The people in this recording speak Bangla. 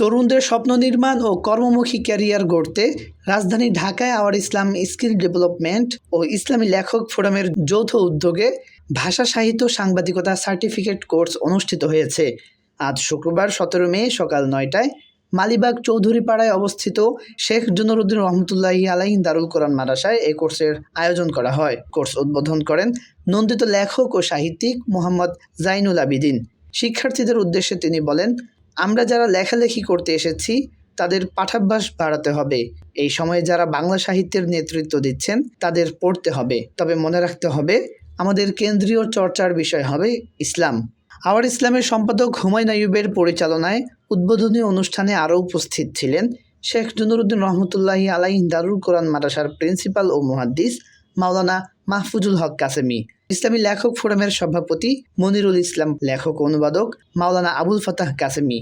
তরুণদের স্বপ্ন নির্মাণ ও কর্মমুখী ক্যারিয়ার গড়তে রাজধানী ঢাকায় আওয়ার ইসলাম স্কিল ডেভেলপমেন্ট ও ইসলামী লেখক ফোরামের যৌথ উদ্যোগে ভাষা সাহিত্য সাংবাদিকতা সার্টিফিকেট কোর্স অনুষ্ঠিত হয়েছে। আজ শুক্রবার সতেরো মে, সকাল নয়টায় মালিবাগ চৌধুরীপাড়ায় অবস্থিত শেখ জুনুরুদ্দিন রহমতুল্লাহি আলাইন দারুল কোরআন মাদ্রাসায় এই কোর্সের আয়োজন করা হয়। কোর্স উদ্বোধন করেন নন্দিত লেখক ও সাহিত্যিক মোহাম্মদ জাইনুল আবিদিন। শিক্ষার্থীদের উদ্দেশ্যে তিনি বলেন আমরা যারা লেখালেখি করতে এসেছি, তাদের পাঠাভ্যাস বাড়াতে হবে। এই সময়ে যারা বাংলা সাহিত্যের নেতৃত্ব দিচ্ছেন, তাদের পড়তে হবে। তবে মনে রাখতে হবে, আমাদের কেন্দ্রীয় চর্চার বিষয় হবে ইসলাম। আওয়ার ইসলামের সম্পাদক হুমায়ুন আইয়ুবের পরিচালনায় উদ্বোধনী অনুষ্ঠানে আরও উপস্থিত ছিলেন শেখ জুনুরুদ্দিন রহমতুল্লাহি আলাই দারুল কোরআন মাদ্রাসার প্রিন্সিপাল ও মুহাদ্দিস মাওলানা মাহফুজুল হক কাসেমি, ইসলামী লেখক ফোরামের সভাপতি মনিরুল ইসলাম লেখক অনুবাদক মাওলানা আবুল ফাতাহ কাসেমি